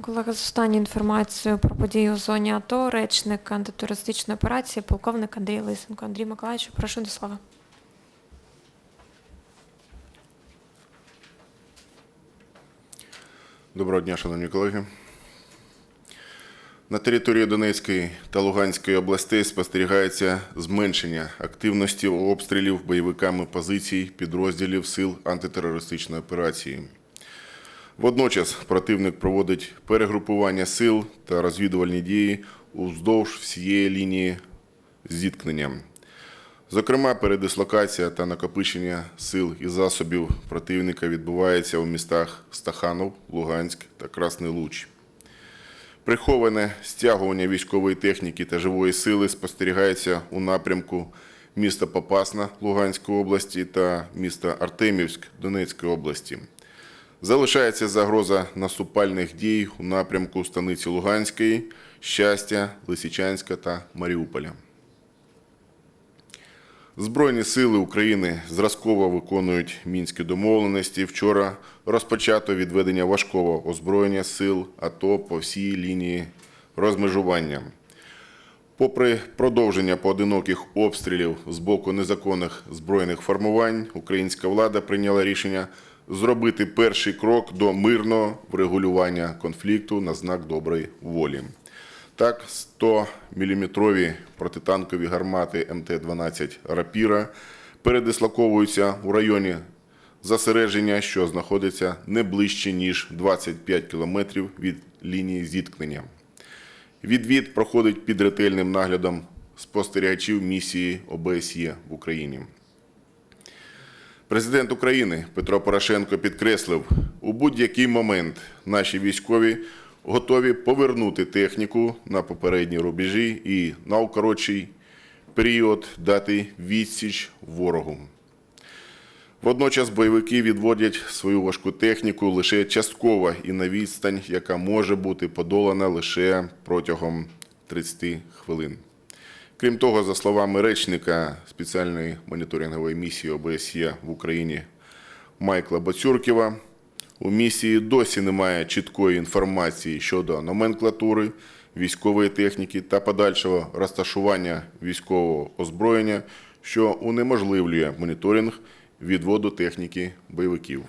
Колеги, з останньою інформацією про події у зоні АТО, речник антитерористичної операції, полковник Андрій Лисенко. Андрій Миколаївич, прошу до слова. Доброго дня, шановні колеги. На території Донецької та Луганської областей спостерігається зменшення активності обстрілів бойовиками позицій підрозділів сил антитерористичної операції. Водночас противник проводить перегрупування сил та розвідувальні дії уздовж всієї лінії зіткнення. Зокрема, передислокація та накопичення сил і засобів противника відбувається у містах Стаханов, Луганськ та Красний Луч. Приховане стягування військової техніки та живої сили спостерігається у напрямку міста Попасна Луганської області та міста Артемівськ Донецької області. Залишається загроза наступальних дій у напрямку станиці Луганської, Щастя, Лисичанська та Маріуполя. Збройні сили України зразково виконують мінські домовленості. Вчора розпочато відведення важкого озброєння сил АТО по всій лінії розмежування. Попри продовження поодиноких обстрілів з боку незаконних збройних формувань, українська влада прийняла рішення зробити перший крок до мирного врегулювання конфлікту на знак доброї волі. Так, 100-мм протитанкові гармати МТ-12 «Рапіра» передислоковуються у районі засередження, що знаходиться не ближче, ніж 25 кілометрів від лінії зіткнення. Відвід проходить під ретельним наглядом спостерігачів місії ОБСЄ в Україні. Президент України Петро Порошенко підкреслив, у будь-який момент наші військові готові повернути техніку на попередні рубежі і на укоротший період дати відсіч ворогу. Водночас бойовики відводять свою важку техніку лише частково і на відстань, яка може бути подолана лише протягом 30 хвилин. Крім того, за словами речника спеціальної моніторингової місії ОБСЄ в Україні Майкла Бацюркєва, у місії досі немає чіткої інформації щодо номенклатури військової техніки та подальшого розташування військового озброєння, що унеможливлює моніторинг відводу техніки бойовиків.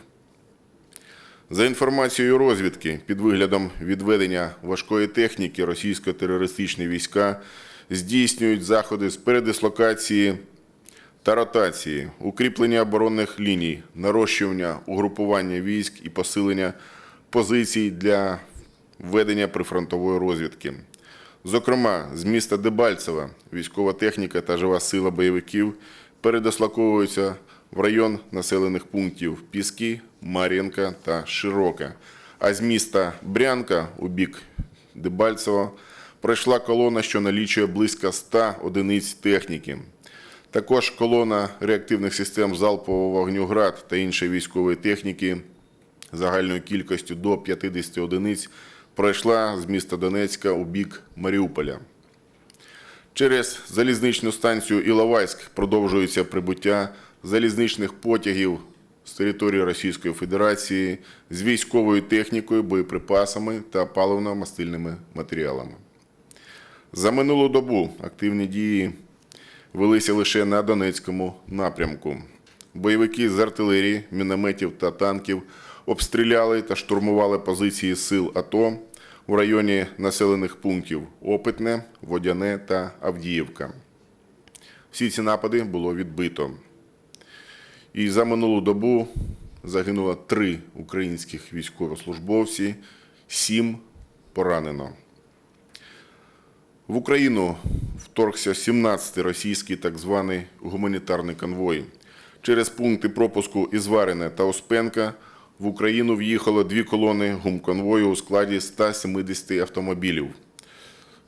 За інформацією розвідки, під виглядом відведення важкої техніки російсько-терористичні війська здійснюють заходи з передислокації та ротації, укріплення оборонних ліній, нарощування угрупування військ і посилення позицій для ведення прифронтової розвідки. Зокрема, з міста Дебальцева військова техніка та жива сила бойовиків передислоковуються в район населених пунктів Піски, Мар'їнка та Широка. А з міста Брянка у бік Дебальцева пройшла колона, що налічує близько 100 одиниць техніки. Також колона реактивних систем залпового вогню «Град» та іншої військової техніки загальною кількістю до 50 одиниць пройшла з міста Донецька у бік Маріуполя. Через залізничну станцію Іловайськ продовжується прибуття залізничних потягів з території Російської Федерації з військовою технікою, боєприпасами та паливно-мастильними матеріалами. За минулу добу активні дії велися лише на Донецькому напрямку. Бойовики з артилерії, мінометів та танків обстріляли та штурмували позиції сил АТО у районі населених пунктів Опитне, Водяне та Авдіївка. Всі ці напади було відбито. І за минулу добу загинуло три українських військовослужбовці, сім поранено. В Україну вторгся 17-й російський так званий гуманітарний конвой. Через пункти пропуску Ізварине та Успенка в Україну в'їхало дві колони гумконвою у складі 170 автомобілів.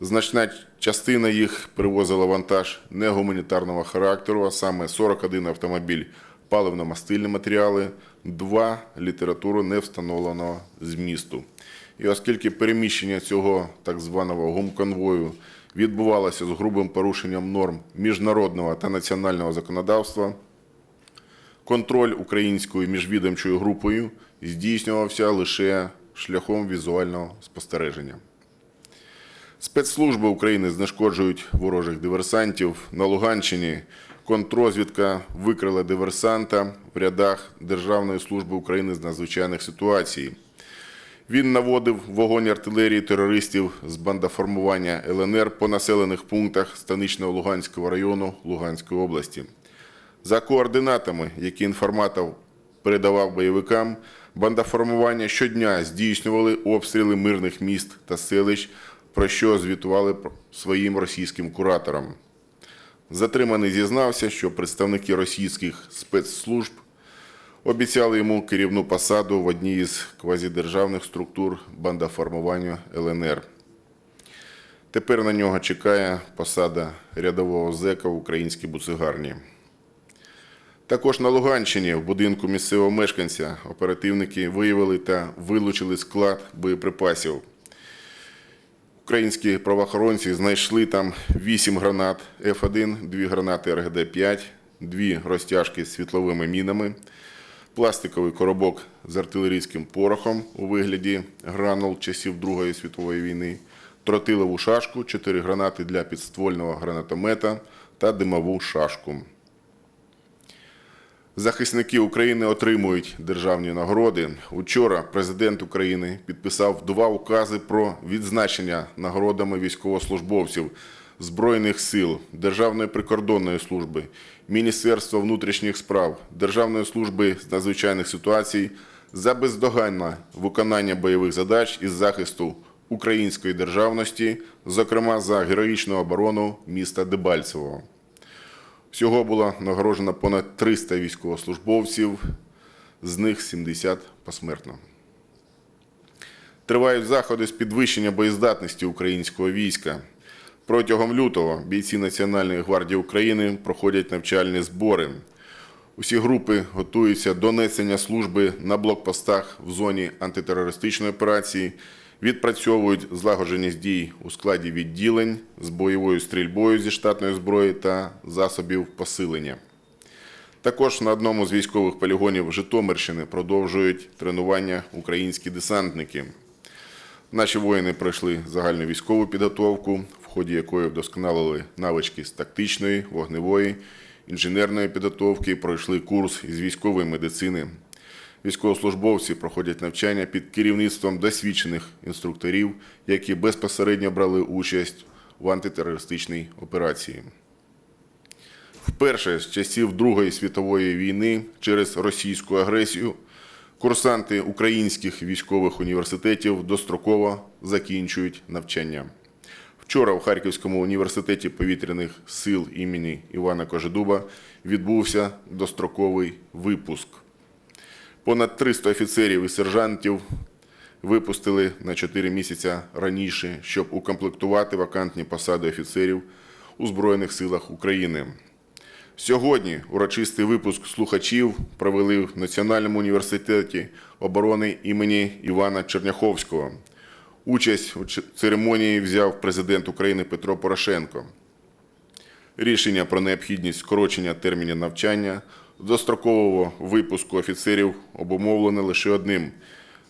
Значна частина їх привозила вантаж негуманітарного характеру, а саме 41 автомобіль паливно-мастильні матеріали, два літературу невстановленого змісту. І оскільки переміщення цього так званого гумконвою відбувалося з грубим порушенням норм міжнародного та національного законодавства, контроль українською міжвідомчою групою здійснювався лише шляхом візуального спостереження. Спецслужби України знешкоджують ворожих диверсантів. На Луганщині контррозвідка викрила диверсанта в рядах Державної служби України з надзвичайних ситуацій. Він наводив вогонь артилерії терористів з бандаформування ЛНР по населених пунктах станичного Луганського району Луганської області. За координатами, які інформатор передавав бойовикам, бандаформування щодня здійснювали обстріли мирних міст та селищ, про що звітували своїм російським кураторам. Затриманий зізнався, що представники російських спецслужб обіцяли йому керівну посаду в одній із квазідержавних структур бандаформування ЛНР. Тепер на нього чекає посада рядового зека в українській буцегарні. Також на Луганщині в будинку місцевого мешканця оперативники виявили та вилучили склад боєприпасів. Українські правоохоронці знайшли там 8 гранат F1, 2 гранати РГД-5, 2 розтяжки з світловими мінами, пластиковий коробок з артилерійським порохом у вигляді гранул часів Другої світової війни, тротилову шашку, 4 гранати для підствольного гранатомета та димову шашку. Захисники України отримують державні нагороди. Учора президент України підписав два укази про відзначення нагородами військовослужбовців Збройних сил, Державної прикордонної служби, Міністерства внутрішніх справ, Державної служби з надзвичайних ситуацій за бездоганне виконання бойових задач із захисту української державності, зокрема за героїчну оборону міста Дебальцево. Всього було нагороджено понад 300 військовослужбовців, з них 70 посмертно. Тривають заходи з підвищення боєздатності українського війська. Протягом лютого бійці Національної гвардії України проходять навчальні збори. Усі групи готуються до несення служби на блокпостах в зоні антитерористичної операції, відпрацьовують злагодженість дій у складі відділень з бойовою стрільбою зі штатної зброї та засобів посилення. Також на одному з військових полігонів Житомирщини продовжують тренування українські десантники. Наші воїни пройшли загальну військову підготовку, ході якої вдосконалили навички з тактичної, вогневої, інженерної підготовки, пройшли курс із військової медицини. Військовослужбовці проходять навчання під керівництвом досвідчених інструкторів, які безпосередньо брали участь в антитерористичній операції. Вперше з часів Другої світової війни через російську агресію курсанти українських військових університетів достроково закінчують навчання. Вчора в Харківському університеті повітряних сил імені Івана Кожедуба відбувся достроковий випуск. Понад 300 офіцерів і сержантів випустили на 4 місяці раніше, щоб укомплектувати вакантні посади офіцерів у Збройних силах України. Сьогодні урочистий випуск слухачів провели в Національному університеті оборони імені Івана Черняховського. Участь у церемонії взяв президент України Петро Порошенко. Рішення про необхідність скорочення термінів навчання дострокового випуску офіцерів обумовлене лише одним.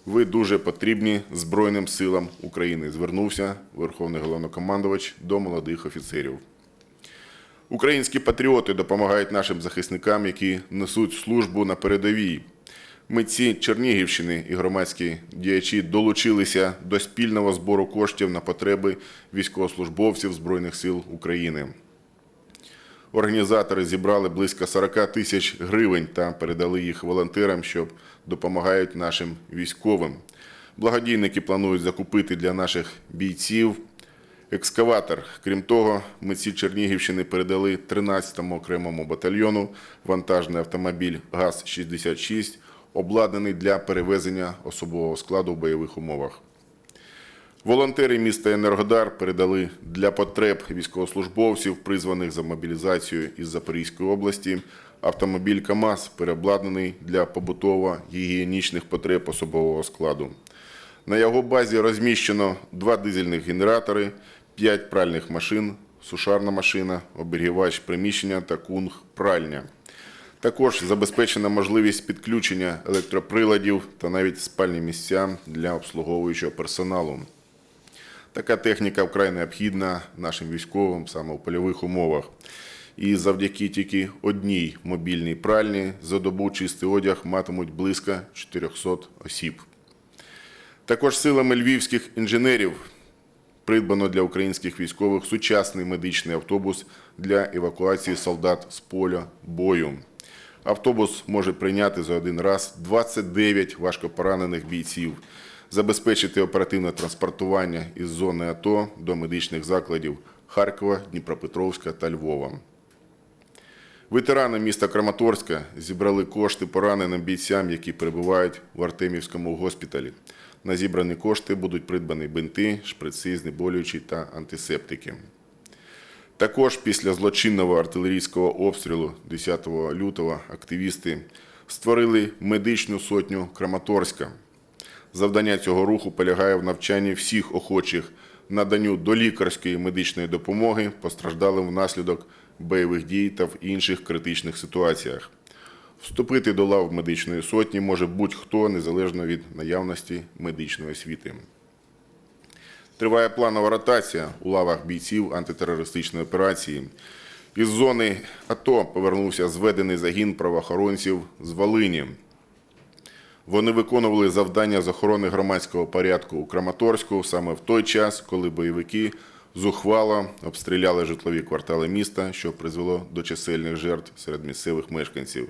Ви дуже потрібні Збройним силам України. Звернувся Верховний головнокомандувач до молодих офіцерів. Українські патріоти допомагають нашим захисникам, які несуть службу на передовій. Митці Чернігівщини і громадські діячі долучилися до спільного збору коштів на потреби військовослужбовців Збройних сил України. Організатори зібрали близько 40 тисяч гривень та передали їх волонтерам, що допомагають нашим військовим. Благодійники планують закупити для наших бійців екскаватор. Крім того, митці Чернігівщини передали 13-му окремому батальйону вантажний автомобіль ГАЗ-66, обладнаний для перевезення особового складу в бойових умовах. Волонтери міста Енергодар передали для потреб військовослужбовців, призваних за мобілізацію із Запорізької області, автомобіль КАМАЗ, переобладнаний для побутово-гігієнічних потреб особового складу. На його базі розміщено два дизельних генератори, п'ять пральних машин, сушарна машина, оберігувач приміщення та кунг пральня. Також забезпечена можливість підключення електроприладів та навіть спальні місця для обслуговуючого персоналу. Така техніка вкрай необхідна нашим військовим саме в польових умовах. І завдяки тільки одній мобільній пральні за добу чистий одяг матимуть близько 400 осіб. Також силами львівських інженерів придбано для українських військових сучасний медичний автобус для евакуації солдат з поля бою. Автобус може прийняти за один раз 29 важкопоранених бійців, забезпечити оперативне транспортування із зони АТО до медичних закладів Харкова, Дніпропетровська та Львова. Ветерани міста Краматорська зібрали кошти пораненим бійцям, які перебувають в Артемівському госпіталі. На зібрані кошти будуть придбані бинти, шприци, знеболюючі та антисептики. Також після злочинного артилерійського обстрілу 10 лютого активісти створили медичну сотню Краматорська. Завдання цього руху полягає в навчанні всіх охочих наданню долікарської медичної допомоги постраждалим внаслідок бойових дій та в інших критичних ситуаціях. Вступити до лав медичної сотні може будь-хто незалежно від наявності медичної освіти. Триває планова ротація у лавах бійців антитерористичної операції. Із зони АТО повернувся зведений загін правоохоронців з Волині. Вони виконували завдання з охорони громадського порядку у Краматорську саме в той час, коли бойовики зухвало обстріляли житлові квартали міста, що призвело до чисельних жертв серед місцевих мешканців.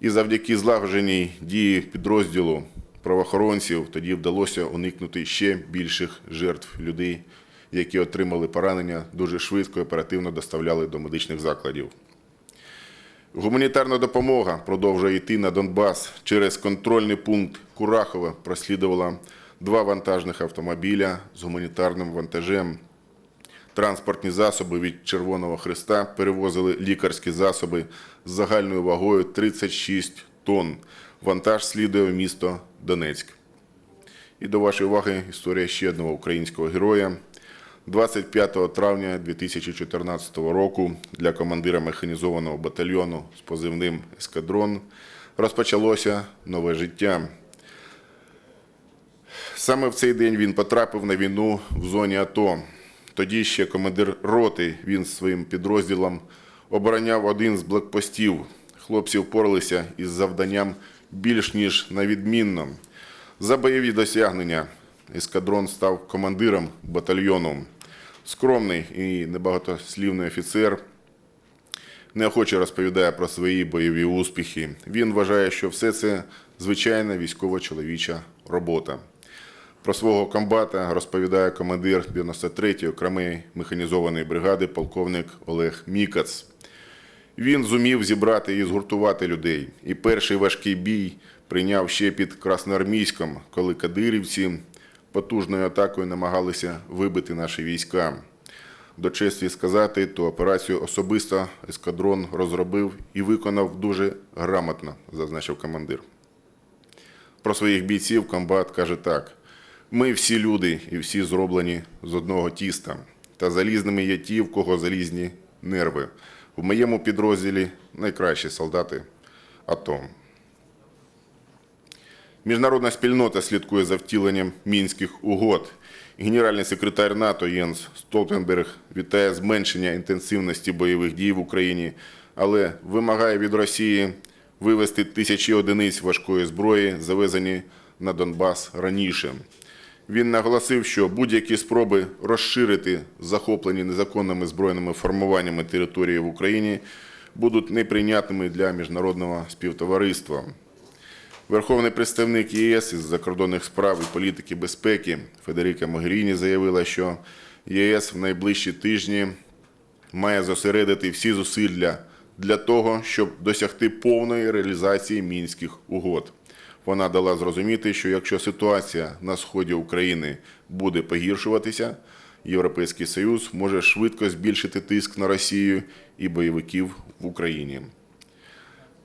І завдяки злагодженій дії підрозділу правоохоронців тоді вдалося уникнути ще більших жертв людей, які отримали поранення, дуже швидко і оперативно доставляли до медичних закладів. Гуманітарна допомога продовжує йти на Донбас. Через контрольний пункт Курахова прослідувала два вантажних автомобіля з гуманітарним вантажем. Транспортні засоби від Червоного Христа перевозили лікарські засоби з загальною вагою 36 тонн. Вантаж слідує в місто Донецьк. І до вашої уваги історія ще одного українського героя. 25 травня 2014 року для командира механізованого батальйону з позивним «Ескадрон» розпочалося нове життя. Саме в цей день він потрапив на війну в зоні АТО. Тоді ще командир роти він своїм підрозділом обороняв один з блокпостів. Хлопці впоралися із завданням більш ніж на відмінно. За бойові досягнення ескадрон став командиром батальйону. Скромний і небагатослівний офіцер неохоче розповідає про свої бойові успіхи. Він вважає, що все це звичайна військово-чоловіча робота. Про свого комбата розповідає командир 93-ї окремої механізованої бригади полковник Олег Мікац. Він зумів зібрати і згуртувати людей. І перший важкий бій прийняв ще під Красноармійськом, коли кадирівці потужною атакою намагалися вибити наші війська. До честі сказати, ту операцію особисто ескадрон розробив і виконав дуже грамотно, зазначив командир. Про своїх бійців комбат каже так: ми всі люди і всі зроблені з одного тіста. Та залізними є ті, в кого залізні нерви. В моєму підрозділі найкращі солдати АТО. Міжнародна спільнота слідкує за втіленням мінських угод. Генеральний секретар НАТО Єнс Столтенберг вітає зменшення інтенсивності бойових дій в Україні, але вимагає від Росії вивести тисячі одиниць важкої зброї, завезені на Донбас раніше. Він наголосив, що будь-які спроби розширити захоплені незаконними збройними формуваннями території в Україні будуть неприйнятними для міжнародного співтовариства. Верховний представник ЄС із закордонних справ і політики безпеки Федеріка Могеріні заявила, що ЄС в найближчі тижні має зосередити всі зусилля для того, щоб досягти повної реалізації мінських угод. Вона дала зрозуміти, що якщо ситуація на сході України буде погіршуватися, Європейський Союз може швидко збільшити тиск на Росію і бойовиків в Україні.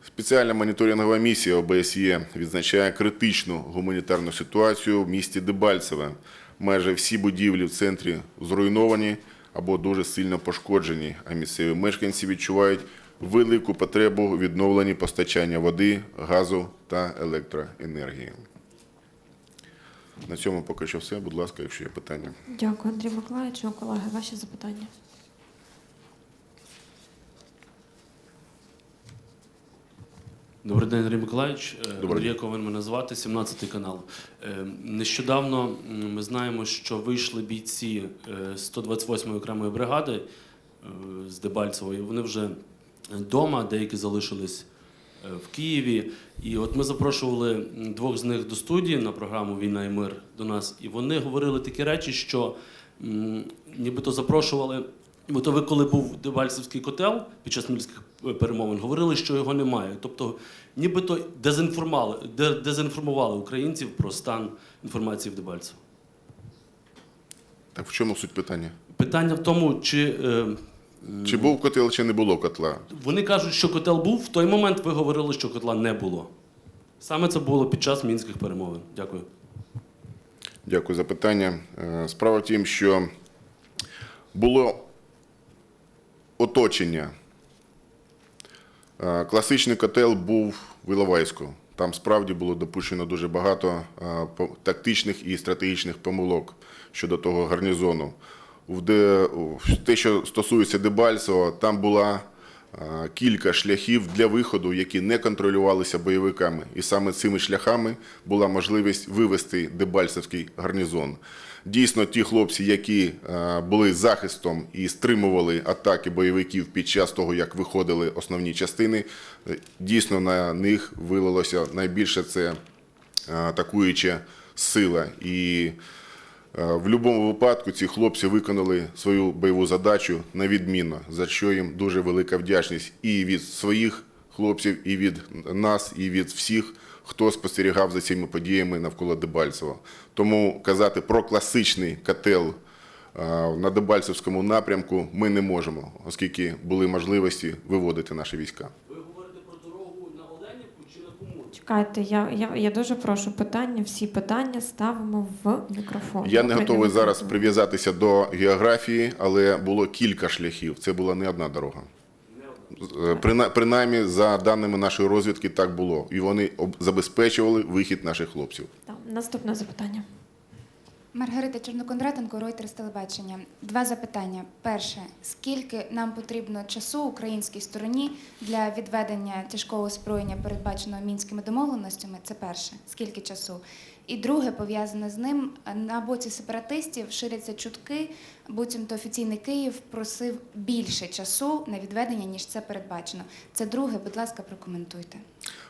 Спеціальна моніторингова місія ОБСЄ відзначає критичну гуманітарну ситуацію в місті Дебальцеве. Майже всі будівлі в центрі зруйновані або дуже сильно пошкоджені, а місцеві мешканці відчувають велику потребу у відновленні постачання води, газу та електроенергії. На цьому поки що все. Будь ласка, якщо є питання. Дякую, Андрій Миколаївич. Ну, Колеги, ваші запитання. Добрий день, Андрій Миколаївич. Е, Добрий Андрій Ковин мене звати, 17 канал. Е, Нещодавно ми знаємо, що вийшли бійці е, 128-ї окремої бригади е, з Дебальцевої. Вони вже вдома, деякі залишились е, в Києві. І от ми запрошували двох з них до студії на програму Війна і мир до нас. І вони говорили такі речі, що нібито запрошували. Бо то ви, коли був Дебальцевський котел під час мінських е, перемовин, говорили, що його немає. Тобто, нібито дезінформували, дезінформували українців про стан інформації в Дебальцево. Так в чому суть питання? Питання в тому, чи е, Чи був котел, чи не було котла? вони кажуть, що котел був, в той момент ви говорили, що котла не було. Саме це було під час мінських перемовин. Дякую. Дякую за питання. Е, Справа в тім, що було оточення. Е, Класичний котел був в Іловайську. Там справді було допущено дуже багато е, тактичних і стратегічних помилок щодо того гарнізону. Де, те, що стосується Дебальцева, там була е, кілька шляхів для виходу, які не контролювалися бойовиками. І саме цими шляхами була можливість вивести Дебальцевський гарнізон. Дійсно, ті хлопці, які е, були захистом і стримували атаки бойовиків під час того, як виходили основні частини, е, дійсно на них вилилося найбільше це атакуюча сила. І в будь-якому випадку ці хлопці виконали свою бойову задачу на відмінно, за що їм дуже велика вдячність і від своїх хлопців, і від нас, і від всіх, хто спостерігав за цими подіями навколо Дебальцева. Тому казати про класичний котел е, на Дебальцевському напрямку ми не можемо, оскільки були можливості виводити наші війська. Ви говорите про дорогу на Оленівку чи на Куму? Чекайте, я, я, я дуже прошу питання, всі питання ставимо в мікрофон. Я не готовий зараз прив'язатися до географії, але було кілька шляхів. Це була не одна дорога. Е, прина- Принаймні, за даними нашої розвідки, так було. І вони об- забезпечували вихід наших хлопців. Так, Наступне запитання. Маргарита Чорнокондратенко, Reuters телебачення. Два запитання. Перше, скільки нам потрібно часу українській стороні для відведення тяжкого озброєння, передбаченого мінськими домовленостями? Це перше. Скільки часу? І друге, пов'язане з ним, на боці сепаратистів ширяться чутки, буцімто офіційний Київ просив більше часу на відведення, ніж це передбачено. Це друге, будь ласка, прокоментуйте.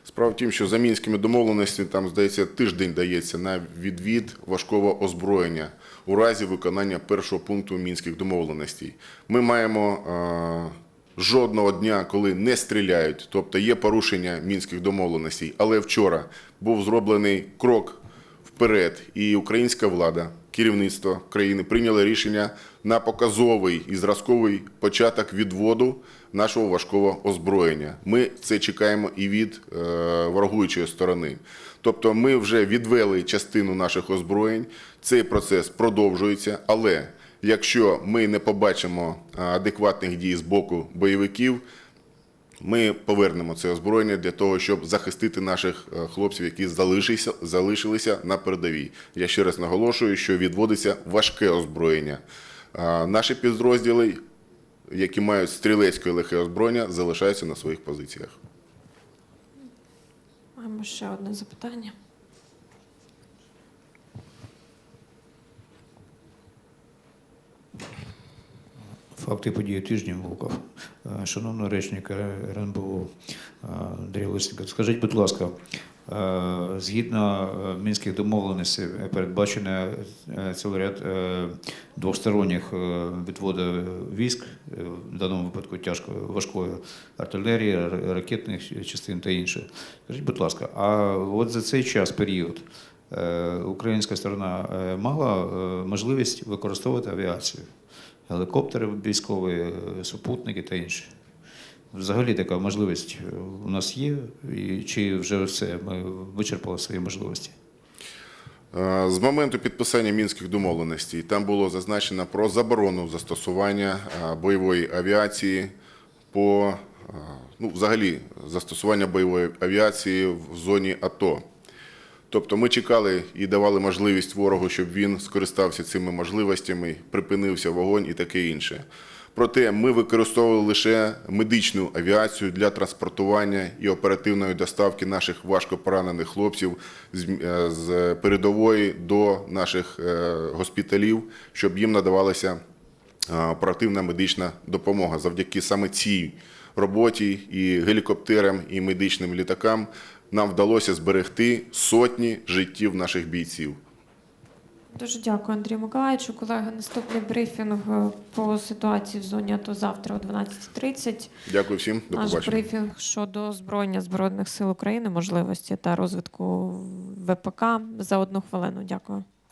Справа в тім, що за мінськими домовленостями там, здається, тиждень дається на відвід важкого озброєння у разі виконання першого пункту мінських домовленостей. Ми маємо е, жодного дня, коли не стріляють, тобто є порушення мінських домовленостей. Але вчора був зроблений крок вперед, і українська влада, керівництво країни прийняло рішення на показовий і зразковий початок відводу нашого важкого озброєння. Ми це чекаємо і від е, ворогуючої сторони. Тобто, ми вже відвели частину наших озброєнь. Цей процес продовжується, але якщо ми не побачимо е, адекватних дій з боку бойовиків, ми повернемо це озброєння для того, щоб захистити наших е, хлопців, які залишилися, залишилися на передовій. Я ще раз наголошую, що відводиться важке озброєння. Наші підрозділи, які мають стрілецьке легке озброєння, залишаються на своїх позиціях. Маємо ще одне запитання. Факти події тижня Волков. Е, Шановний речник РНБО е, Андрій Лисенко, скажіть, будь ласка, е, згідно мінських домовленостей передбачено цілий ряд двосторонніх відводів військ, в даному випадку тяжко важкої артилерії, ракетних частин та інше. Скажіть, будь ласка, а от за цей час період українська сторона мала можливість використовувати авіацію? Гелікоптери військові, е, супутники та інше. Взагалі така можливість е, у нас є, і чи вже все ми вичерпали свої можливості? Е, З моменту підписання мінських домовленостей там було зазначено про заборону застосування е, бойової авіації по ну, взагалі застосування бойової авіації в зоні АТО. Тобто ми чекали і давали можливість ворогу, щоб він скористався цими можливостями, припинився вогонь і таке інше. Проте ми використовували лише медичну авіацію для транспортування і оперативної доставки наших важко поранених хлопців з, е, передової до наших е, госпіталів, щоб їм надавалася е, оперативна медична допомога. Завдяки саме цій роботі і гелікоптерам, і медичним літакам нам вдалося зберегти сотні життів наших бійців. Дуже дякую, Андрію Миколаївичу. Колеги, наступний брифінг е, по ситуації в зоні АТО завтра о 12.30. Дякую всім, до Наш брифінг щодо збройня Збройних сил України, можливості та розвитку ВПК за одну хвилину. Дякую.